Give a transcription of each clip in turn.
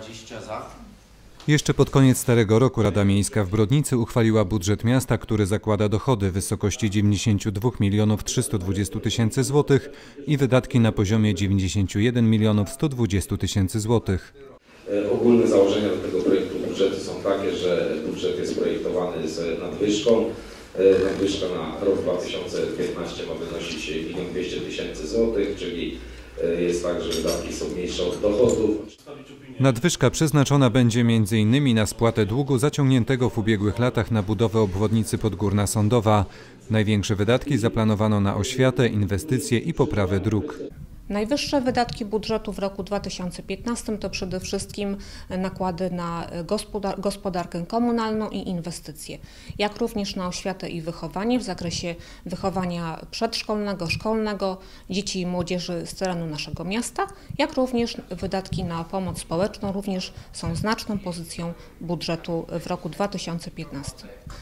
20 za. Jeszcze pod koniec starego roku Rada Miejska w Brodnicy uchwaliła budżet miasta, który zakłada dochody w wysokości 92 milionów 320 tysięcy złotych i wydatki na poziomie 91 milionów 120 tysięcy złotych. E, Ogólne założenia do tego projektu budżetu są takie, że budżet jest projektowany z nadwyżką. E, Nadwyżka na rok 2015 ma wynosić 1 200 tysięcy złotych, czyli jest tak, że wydatki są mniejsze od dochodów. Nadwyżka przeznaczona będzie m.in. na spłatę długu zaciągniętego w ubiegłych latach na budowę obwodnicy Podgórna Sądowa. Największe wydatki zaplanowano na oświatę, inwestycje i poprawę dróg. Najwyższe wydatki budżetu w roku 2015 to przede wszystkim nakłady na gospodar- gospodarkę komunalną i inwestycje, jak również na oświatę i wychowanie w zakresie wychowania przedszkolnego, szkolnego, dzieci i młodzieży z terenu naszego miasta, jak również wydatki na pomoc społeczną również są znaczną pozycją budżetu w roku 2015.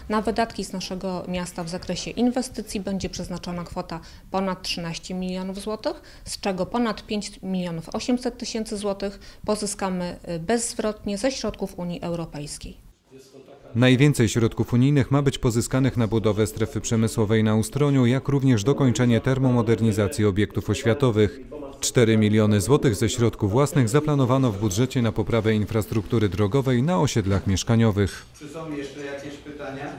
Na wydatki z naszego miasta w zakresie inwestycji będzie przeznaczona kwota ponad 13 milionów złotych, z czego ponad 5 milionów 800 tysięcy złotych pozyskamy y, bezzwrotnie ze środków Unii Europejskiej. Najwięcej środków unijnych ma być pozyskanych na budowę strefy przemysłowej na Ustroniu, jak również dokończenie termomodernizacji obiektów oświatowych. 4 miliony złotych ze środków własnych zaplanowano w budżecie na poprawę infrastruktury drogowej na osiedlach mieszkaniowych. Czy są jeszcze jakieś pytania?